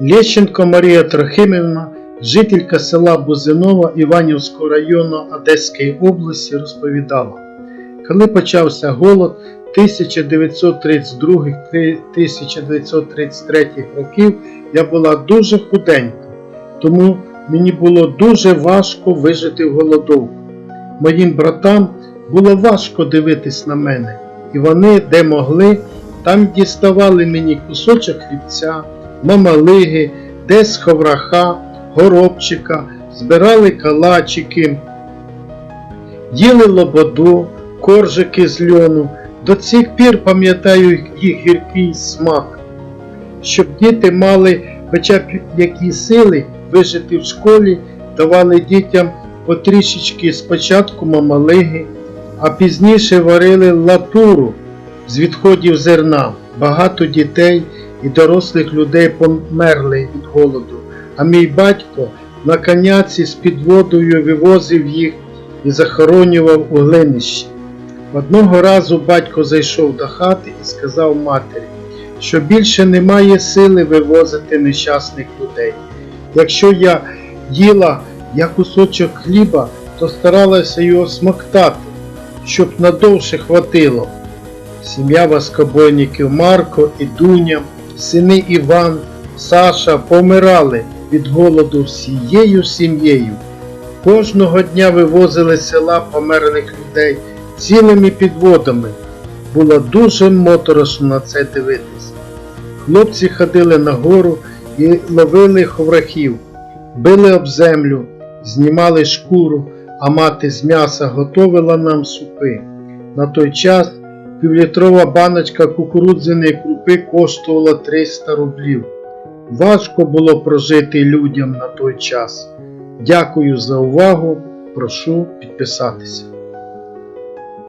Лещенко Марія Трохимівна, жителька села Бузинова Іванівського району Одеської області, розповідала, коли почався голод 1932-1933 років, я була дуже худенька, тому мені було дуже важко вижити в голодовку. Моїм братам було важко дивитись на мене, і вони, де могли, там діставали мені кусочок хлібця, мамалиги, десь ховраха, горобчика, збирали калачики, їли лободу, коржики з льону. До цих пір пам'ятаю їх гіркий смак. Щоб діти мали хоча б які сили вижити в школі, давали дітям потрішечки спочатку мамалиги, а пізніше варили латуру з відходів зерна. Багато дітей і дорослих людей померли від голоду, а мій батько на коняці з підводою вивозив їх і захоронював у глинищі. Одного разу батько зайшов до хати і сказав матері, що більше немає сили вивозити нещасних людей. Якщо я їла я кусочок хліба, то старалася його смоктати, щоб надовше хватило. Сім'я воскобойників Марко і Дуня, сини Іван, Саша помирали від голоду всією сім'єю. Кожного дня вивозили з села померлих людей цілими підводами. Було дуже моторошно на це дивитися. Хлопці ходили на гору і ловили ховрахів, били об землю, знімали шкуру, а мати з м'яса готовила нам супи. На той час півлітрова баночка кукурудзяної крупи коштувала 300 рублів. Важко було прожити людям на той час. Дякую за увагу. Прошу підписатися.